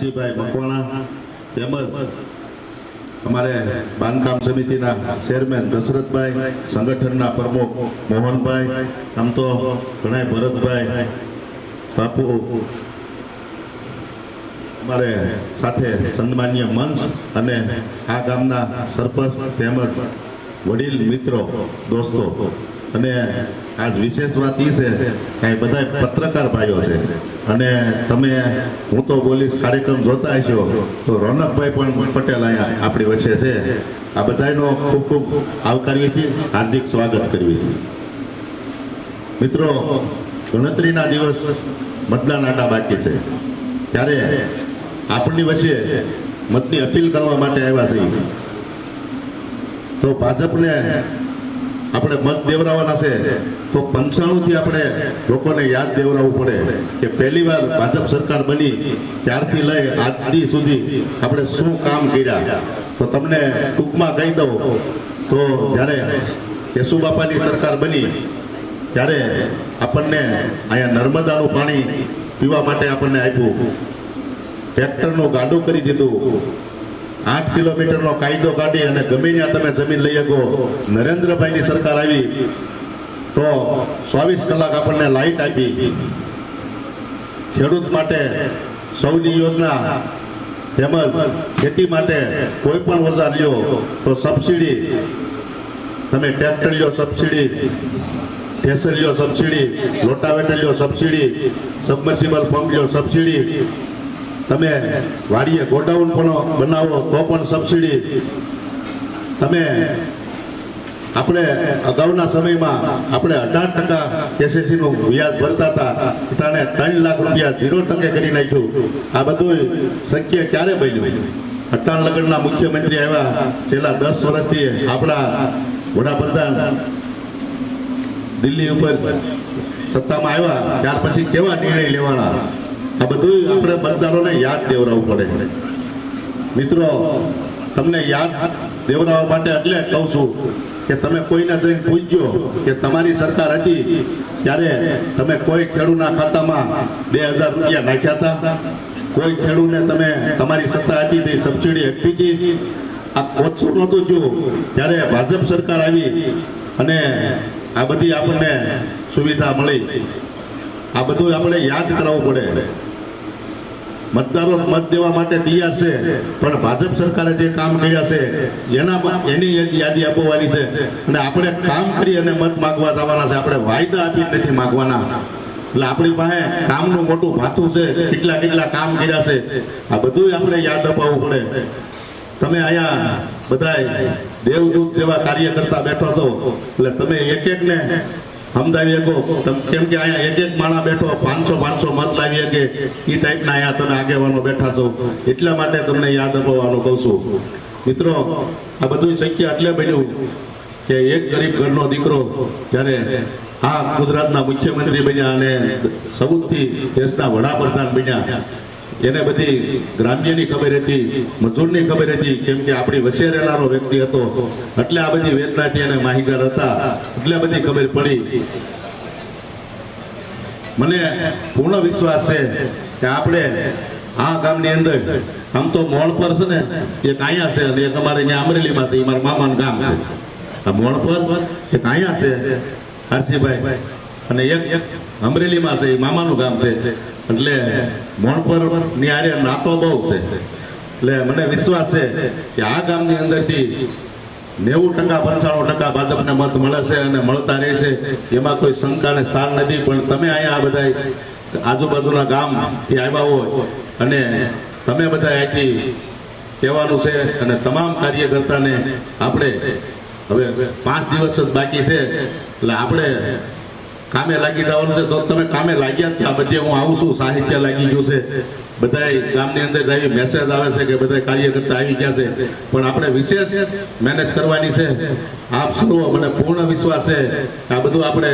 હરસિંહભાઈ મકવાણા તેમજ અમારે બાંધકામ સમિતિના ચેરમેન દશરથભાઈ, સંગઠનના પ્રમુખ મોહનભાઈ, આમ તો ઘણા ભરતભાઈ, બાપુ, અમારે સાથે સન્માન્ય મંચ અને આ ગામના સરપંચ તેમજ વડીલ મિત્રો, દોસ્તો અને આજ વિશેષ વાત એ છે કે બધા પત્રકાર ભાઈઓ છે. અને તમે, હું તો બોલીશ કાર્યક્રમ જોતા હશો, તો રોનકભાઈ પણ પટેલ અહીંયા આપણી વચ્ચે છે. આ બધાનો ખૂબ ખૂબ આવકારીએ છીએ, હાર્દિક સ્વાગત કરીએ છીએ. મિત્રો, ગણતરીના દિવસ મતદાન આડા બાકી છે. ત્યારે આપણી વચ્ચે મતની અપીલ કરવા માટે આવ્યા છીએ. તો ભાજપને આપણે મત દેવરાવાના છે. તો પંચાણુંથી આપણે લોકોને યાદ દેવરાવવું પડે કે પહેલી વાર ભાજપ સરકાર બની, ત્યારથી લઈ આજથી સુધી આપણે શું કામ કર્યા. તો તમને ટૂંકમાં કહી દઉં, તો જ્યારે કેશુબાપાની સરકાર બની, ત્યારે આપણને અહીંયા નર્મદાનું પાણી પીવા માટે આપણને આપ્યું. ટ્રેક્ટરનું ગાડું કરી દીધું. આઠ કિલોમીટરનો કાયદો કાઢી અને ગમે ત્યાં તમે જમીન લઈ શકો. નરેન્દ્રભાઈની સરકાર આવી, તો ચોવીસ કલાક આપણને લાઈટ આપી. ખેડૂત માટે સૌની યોજના તેમજ ખેતી માટે કોઈ પણ ઓજાર લ્યો, તો સબસિડી. તમે ટ્રેક્ટર લ્યો સબસિડી ઠેસર લ્યો સબસિડી લોટાવેટર લ્યો સબસિડી, સબમર્સિબલ પંપ લ્યો સબસિડી. તમે વાડીએ ગોડાઉન પણ બનાવો તો પણ સબસિડી તમે આપણે અગાઉના સમયમાં આપણે અઢાર ટકા કેસીસીનું વ્યાજ ભરતા હતા. અટાણે ત્રણ લાખ રૂપિયા ઝીરો ટકે કરી નાખ્યું. આ બધું શક્ય ક્યારે બન્યું? અટાણ લગ્નના મુખ્યમંત્રી આવ્યા છેલ્લા દસ વર્ષથી આપણા વડાપ્રધાન દિલ્હી ઉપર સત્તામાં આવ્યા. ત્યાર પછી કેવા નિર્ણય લેવાના? આ બધું આપણે મતદારોને યાદ દેવરાવવું પડે મિત્રો, તમને યાદ દેવરાવવા માટે એટલે કહું છું કે તમે કોઈને જઈને પૂછજો કે તમારી સરકાર હતી ત્યારે તમે કોઈ ખેડૂતના ખાતામાં બે હજાર રૂપિયા નાખ્યા હતા? કોઈ ખેડૂતને તમે તમારી સત્તા હતી તે સબસિડી આપી હતી? આ ઓછું નહોતું જોયું ત્યારે ભાજપ સરકાર આવી અને આ બધી આપણને સુવિધા મળી. આ બધું આપણે યાદ કરાવવું પડે. મતદારો મત દેવા માટે તૈયાર છે. પણ ભાજપ સરકારે જે કામ કર્યા છે, એના એની યાદી આપવાની છે. અને આપણે કામ કરી અને મત માગવા જવાના છે. આપણે વાયદા આપી નથી માગવાના. એટલે આપણી પાસે કામનું મોટું ભાથું છે. કેટલા કેટલા કામ કર્યા છે. આ બધું આપણે યાદ અપાવવું પડે. તમે અહીંયા બધાય દેવદૂત જેવા કાર્ય કરતા બેઠો છો. એટલે તમે એક એક ને સમજાવી શકો. કેમ કે અહીંયા એક એક માણા બેઠો, પાંચસો પાંચસો મત લાવી શકે. એ ટાઈપના અહીંયા તમે આગેવાનો બેઠા છો. એટલા માટે તમને યાદ અપાવવાનું કહું છું. મિત્રો, આ બધું શક્ય એટલે બન્યું કે એક ગરીબ ઘરનો દીકરો જ્યારે આ ગુજરાતના મુખ્યમંત્રી બન્યા અને સૌથી દેશના વડાપ્રધાન બન્યા એને બધી ગ્રામ્યની ખબર હતી, મજૂરની ખબર હતી, કેમ કે આપણી રહેનારો વ્યક્તિ હતો. એટલે આ બધી વેદનાથી એને માહિતગાર હતા. એટલે બધી ખબર પડી. મને પૂર્ણ વિશ્વાસ છે કે આપણે આ ગામની અંદર, આમ તો મોણ પર છે ને, એક અહીંયા છે અને એક અમારે અહીંયા અમરેલીમાં છે એ મારા મામાનું ગામ છે. આ મોણ પર એક અહીંયા છે હર્ષિભાઈ અને એક એક અમરેલીમાં છે એ મામાનું ગામ છે. એટલે મોણપરની આરે નાતો બહુ છે. એટલે મને વિશ્વાસ છે કે આ ગામની અંદરથી નેવું ટકા પંચાણું ટકા ભાજપને મત મળે છે અને મળતા રહેશે એમાં કોઈ શંકાને સ્થાન નથી, પણ તમે અહીંયા આ બધા આજુબાજુના ગામથી આવ્યા હોય અને તમે બધા અહીંથી કહેવાનું છે અને તમામ કાર્યકર્તાને આપણે હવે પાંચ દિવસ જ બાકી છે. એટલે આપણે કામે લાગી જવાનું છે. તો તમે કામે લાગ્યા ત્યાં બધે હું આવું છું. સાહિત્ય લાગી ગયું છે. બધાય ગામની અંદર આવી મેસેજ આવે છે કે બધા કાર્યકર્તા આવી ગયા છે. પણ આપણે વિશેષ મહેનત કરવાની છે. આપ સૌ મને પૂર્ણ વિશ્વાસ છે આ બધું આપણે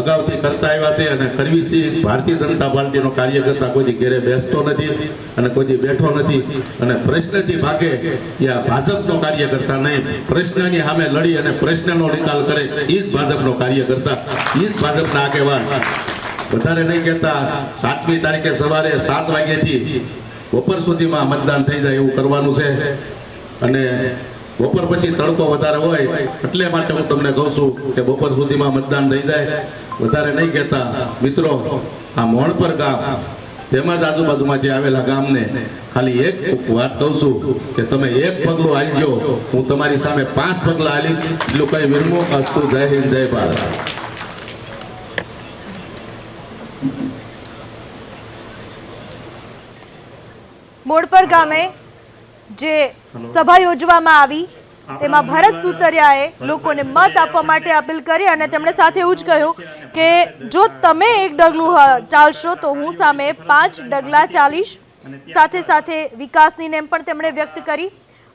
અગાઉથી કરતા આવ્યા છે અને કરવી છે ભારતીય જનતા પાર્ટીનો કાર્યકર્તા કોઈ ઘેરે બેસતો નથી અને કોઈ બેઠો નથી. અને પ્રશ્નથી ભાગે એ આ ભાજપનો કાર્યકર્તા નહીં, પ્રશ્નની સામે લડી અને પ્રશ્નનો નિકાલ કરે એ જ ભાજપનો કાર્યકર્તા એ જ ભાજપના આગેવાન. વધારે નહીં કહેતા. સાતમી તારીખે સવારે સાત વાગ્યાથી બપોર સુધીમાં મતદાન થઈ જાય એવું કરવાનું છે. અને બપોર પછી તડકો વધારે હોય એટલે માટે હું તમને કહું છું કે બપોર સુધીમાં મતદાન થઈ જાય. વધારે નહીં કહેતા. મિત્રો, આ મોણપર ગામ તેમજ આજુબાજુમાં જે આવેલા ગામને ખાલી એક વાત કહું છું કે તમે એક પગલું હાલજો હું તમારી સામે પાંચ પગલા હાલીશ એટલું કઈ વિરમો અસ્તુ જય હિન્દ, જય ભારત. મોડપર ગામે જે સભા યોજવામાં આવી તેમાં ભરત સુતરિયાએ લોકોને મત આપવા માટે અપીલ કરી અને તેમણે સાથે એવું જ કહ્યું કે જો તમે એક ડગલું ચાલશો તો હું સામે પાંચ ડગલા ચાલીશ. સાથે સાથે વિકાસની નેમ પણ તેમણે વ્યક્ત કરી.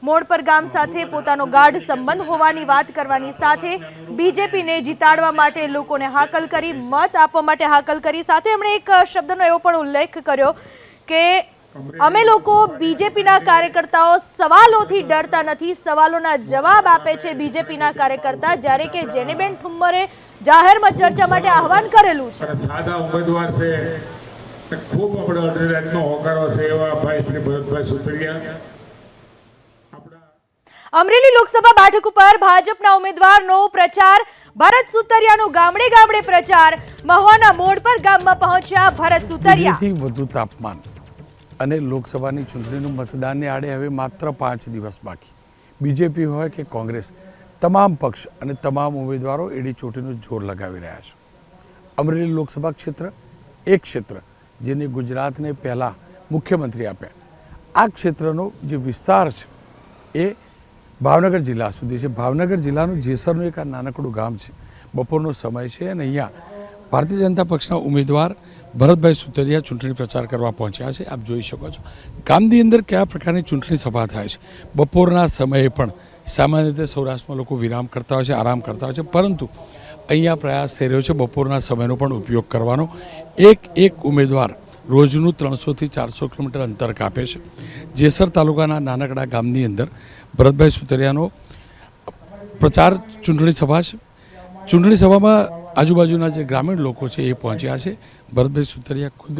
મોડપર ગામ સાથે પોતાનો ગાઢ સંબંધ હોવાની વાત કરવાની સાથે બીજેપીને જીતાડવા માટે લોકોને હાકલ કરી મત આપવા માટે હાકલ કરી. સાથે એમણે એક શબ્દનો એવો પણ ઉલ્લેખ કર્યો કે અમે લોકો બીજેપીના કાર્યકર્તાઓ સવાલોથી ડરતા નથી સવાલોના જવાબ આપે છે બીજેપીના કાર્યકર્તા જ્યારે કે જેનેબેન ઠુમ્મરે જાહેરમાં ચર્ચા માટે આહવાન કરેલું છે. સાદા ઉમેદવાર છે ખૂબ આપણો અડધી હોકારો છે એવા ભાઈ શ્રી ભરતભાઈ સુતરિયા. અમરેલી લોકસભા બેઠક ઉપર ભાજપના ઉમેદવારનો પ્રચાર ભરત સુતરિયાનો ગામડે ગામડે પ્રચાર મહુવાના મોડ પર ગામમાં પહોંચ્યા ભરત સુતરિયા. વધુ તાપમાન. અને લોકસભાની ચૂંટણીનું મતદાનને આડે હવે માત્ર પાંચ દિવસ બાકી. બીજેપી હોય કે કોંગ્રેસ, તમામ પક્ષ અને તમામ ઉમેદવારો એડી ચોટીનું જોર લગાવી રહ્યા છે. અમરેલી લોકસભા ક્ષેત્ર એક ક્ષેત્ર જેને ગુજરાતને પહેલાં મુખ્યમંત્રી આપ્યા. આ ક્ષેત્રનો જે વિસ્તાર છે એ ભાવનગર જિલ્લા સુધી છે. ભાવનગર જિલ્લાનું જેસરનું એક આ નાનકડું ગામ છે. બપોરનો સમય છે અને અહીંયા ભારતીય જનતા પક્ષના ઉમેદવાર ભરતભાઈ સુતરિયા ચૂંટણી પ્રચાર કરવા પહોંચ્યા છે, આપ જોઈ શકો છો. ગામની અંદર કયા પ્રકારની ચૂંટણી સભા થાય છે? બપોરના સમયે પણ સામાન્ય રીતે સૌરાષ્ટ્રમાં લોકો વિરામ કરતા હોય છે, આરામ કરતા હોય છે, પરંતુ અહીંયા પ્રયાસ થઈ રહ્યો છે બપોરના સમયનો પણ ઉપયોગ કરવાનો. એક એક ઉમેદવાર રોજનું ત્રણસોથી ચારસો કિલોમીટર અંતર કાપે છે. જેસર તાલુકાના નાનકડા ગામની અંદર ભરતભાઈ સુતરિયાનો પ્રચાર ચૂંટણી સભા છે. ચૂંટણી સભામાં આજુબાજુના જે ગ્રામીણ લોકો છે એ પહોંચ્યા છે. ભરતભાઈ સુતરિયા ખુદ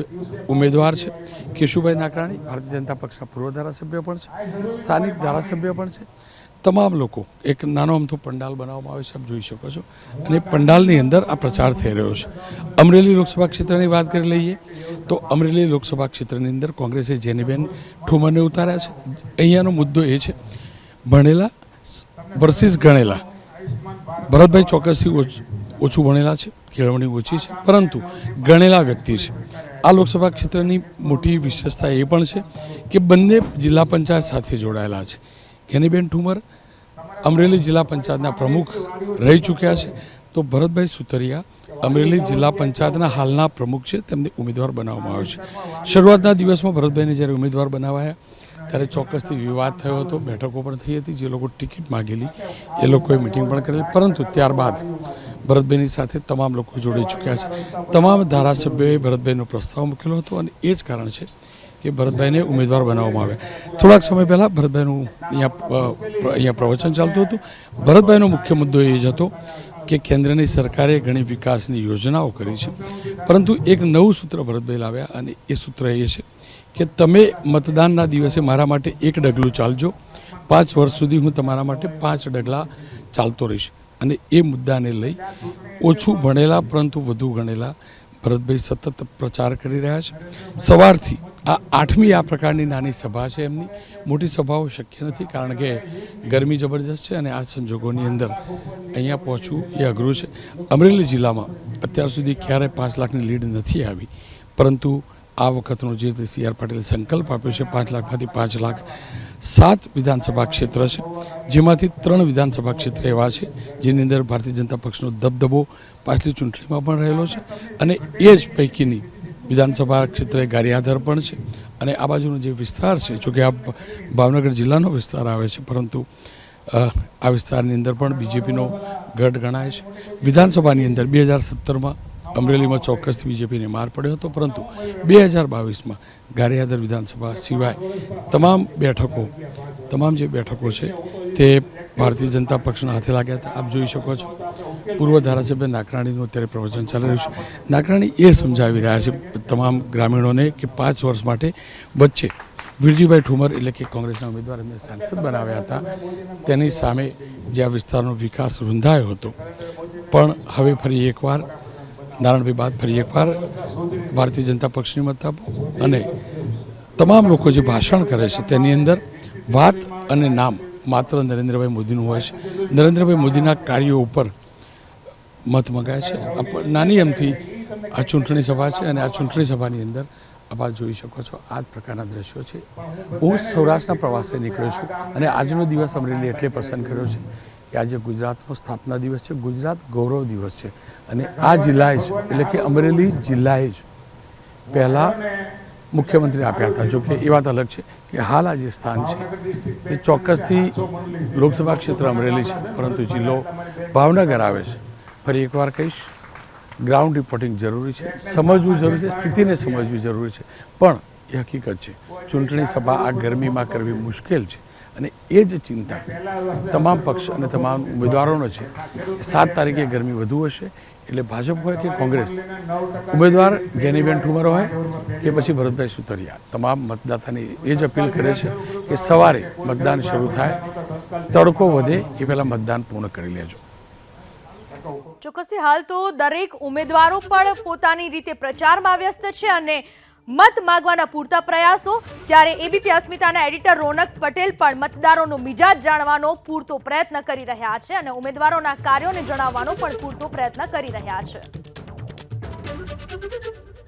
ઉમેદવાર છે. કેશુભાઈ નાકરાણી ભારતીય જનતા પક્ષના પૂર્વ ધારાસભ્ય પણ છે. સ્થાનિક ધારાસભ્ય પણ છે. તમામ લોકો, એક નાનો અમથો પંડાલ બનાવવામાં આવે છે, આપ જોઈ શકો છો. અને પંડાલની અંદર આ પ્રચાર થઈ રહ્યો છે. અમરેલી લોકસભા ક્ષેત્રની વાત કરી લઈએ, તો અમરેલી લોકસભા ક્ષેત્રની અંદર કોંગ્રેસે જેનીબેન ઠુમરને ઉતાર્યા છે. અહીંયાનો મુદ્દો એ છે, ભણેલા વર્સિસ ગણેલા. ભરતભાઈ ચોક્કસથી ઓછ- ભણેલા છે કેળવણી ઓછી છે, પરંતુ ગણેલા વ્યક્તિ છે. આ લોકસભા ક્ષેત્રની મોટી વિશેષતા એ પણ છે કે બંને જિલ્લા પંચાયત સાથે જોડાયેલા છે. કેનીબેન ઠુમર અમરેલી જિલ્લા પંચાયતના પ્રમુખ રહી ચૂક્યા છે. તો ભરતભાઈ સુતરિયા અમરેલી જિલ્લા પંચાયતના હાલના પ્રમુખ છે, તેમને ઉમેદવાર બનાવવામાં આવ્યો છે. શરૂઆતના દિવસમાં ભરતભાઈને જ્યારે ઉમેદવાર બનાવાયા, ત્યારે ચોક્કસથી વિવાદ થયો હતો, બેઠકો પણ થઈ હતી, જે લોકો ટિકિટ માગેલી, એ લોકોએ મિટિંગ પણ કરેલી, પરંતુ ત્યારબાદ ભરતભાઈની સાથે તમામ લોકો જોડાઈ ચૂક્યા છે. તમામ ધારાસભ્યોએ ભરતભાઈનો પ્રસ્તાવ મૂકેલો હતો અને એ જ કારણ છે કે ભરતભાઈને ઉમેદવાર બનાવવામાં આવ્યા. થોડાક સમય પહેલાં ભરતભાઈનું અહીંયા અહીંયા પ્રવચન ચાલતું હતું. ભરતભાઈનો મુખ્ય મુદ્દો એ જ હતો કે કેન્દ્રની સરકારે ઘણી વિકાસની યોજનાઓ કરી છે. પરંતુ એક નવું સૂત્ર ભરતભાઈ લાવ્યા અને એ સૂત્ર એ છે કે તમે મતદાનના દિવસે મારા માટે એક ડગલું ચાલજો. પાંચ વર્ષ સુધી હું તમારા માટે પાંચ ડગલા ચાલતો રહીશ. અને એ મુદ્દાને લઈ ઓછું ભણેલા પરંતુ વધુ ગણેલા ભરતભાઈ સતત પ્રચાર કરી રહ્યા છે. સવારથી આ આઠમી આ પ્રકારની નાની સભા છે એમની. મોટી સભાઓ શક્ય નથી કારણ કે ગરમી જબરજસ્ત છે અને આ સંજોગોની અંદર અહીંયા પહોંચવું એ અઘરું છે. અમરેલી જિલ્લામાં અત્યાર સુધી ક્યારેય પાંચ લાખની લીડ નથી આવી. પરંતુ આ વખતનો જે રીતે સી આર પાટીલે સંકલ્પ આપ્યો છે, પાંચ લાખમાંથી પાંચ લાખ સાત વિધાનસભા ક્ષેત્ર છે. જેમાંથી ત્રણ વિધાનસભા ક્ષેત્ર એવા છે, જેની અંદર ભારતીય જનતા પક્ષનો દબદબો પાછલી ચૂંટણીમાં પણ રહેલો છે અને એ જ પૈકીની વિધાનસભા ક્ષેત્રે ગારિયાધર પણ છે. અને આ બાજુનો જે વિસ્તાર છે, જોકે આ ભાવનગર જિલ્લાનો વિસ્તાર આવે છે, પરંતુ આ વિસ્તારની અંદર પણ બીજેપીનો ગઢ ગણાય છે. વિધાનસભાની અંદર બે હજાર સત્તરમાં અમરેલીમાં ચોક્કસથી બીજેપીને માર પડ્યો હતો, પરંતુ બે હજાર બાવીસમાં ગારિયાદર વિધાનસભા સિવાય તમામ બેઠકો, તમામ જે બેઠકો છે તે ભારતીય જનતા પક્ષના હાથે લાગ્યા હતા. આપ જોઈ શકો છો, પૂર્વ ધારાસભ્ય નાકરાણીનું અત્યારે પ્રવચન ચાલી રહ્યું છે. નાકરાણી એ સમજાવી રહ્યા છે તમામ ગ્રામીણોને કે પાંચ વર્ષ માટે વચ્ચે વિરજીભાઈ ઠુમર એટલે કે કોંગ્રેસના ઉમેદવાર એમને સાંસદ બનાવ્યા હતા. તેની સામે જે આ વિસ્તારનો વિકાસ રૂંધાયો હતો, પણ હવે ફરી એકવાર નારાયણભાઈ બાદ ફરી એકવાર ભારતીય જનતા પક્ષની મત આપો. અને તમામ લોકો જે ભાષણ કરે છે, તેની અંદર વાત અને નામ માત્ર નરેન્દ્રભાઈ મોદીનું હોય છે. નરેન્દ્રભાઈ મોદીના કાર્યો ઉપર મત મગાય છે. નાની એમથી આ ચૂંટણી સભા છે અને આ ચૂંટણી સભાની અંદર આપ જોઈ શકો છો. આ જ પ્રકારના દ્રશ્યો છે. હું સૌરાષ્ટ્રના પ્રવાસે નીકળ્યો છું અને આજનો દિવસ અમરેલી એટલે પસંદ કર્યો છે. કે આજે ગુજરાતનો સ્થાપના દિવસ છે, ગુજરાત ગૌરવ દિવસ છે. અને આ જિલ્લાએ જ એટલે કે અમરેલી જિલ્લાએ જ પહેલાં મુખ્યમંત્રી આપ્યા હતા. જોકે એ વાત અલગ છે કે હાલ આ જે સ્થાન છે તે ચોક્કસથી લોકસભા ક્ષેત્ર અમરેલી છે, પરંતુ જિલ્લો ભાવનગર આવે છે. ફરી એકવાર કહીશ ગ્રાઉન્ડ રિપોર્ટિંગ જરૂરી છે, સમજવું જરૂરી છે, સ્થિતિને સમજવી જરૂરી છે. પણ એ હકીકત છે, ચૂંટણી સભા આ ગરમીમાં કરવી મુશ્કેલ છે. અને એ જ ચિંતા તમામ પક્ષ અને તમામ ઉમેદવારોનો છે. સાત તારીખે ગરમી વધુ હશે એટલે ભાજપ હોય કે કોંગ્રેસ? ઉમેદવાર જ્ઞાનીબેન ઠુમર હોય કે પછી ભરતભાઈ સુતરિયા તમામ મતદાતાને એ જ અપીલ કરે છે કે સવારે મતદાન શરૂ થાય, તડકો વધે એ પહેલાં મતદાન પૂર્ણ કરી લેજો. ચોક્કસથી હાલ તો દરેક ઉમેદવારો પણ પોતાની રીતે પ્રચારમાં વ્યસ્ત છે અને મત માગવાના પૂરતા પ્રયાસો, ત્યારે એબીપી અસ્મિતાના એડિટર રોનક પટેલ પણ મતદારોનો મિજાજ જાણવાનો પૂરતો પ્રયત્ન કરી રહ્યા છે અને ઉમેદવારોના કાર્યોને જણાવવાનો પણ પૂરતો પ્રયત્ન કરી રહ્યા છે.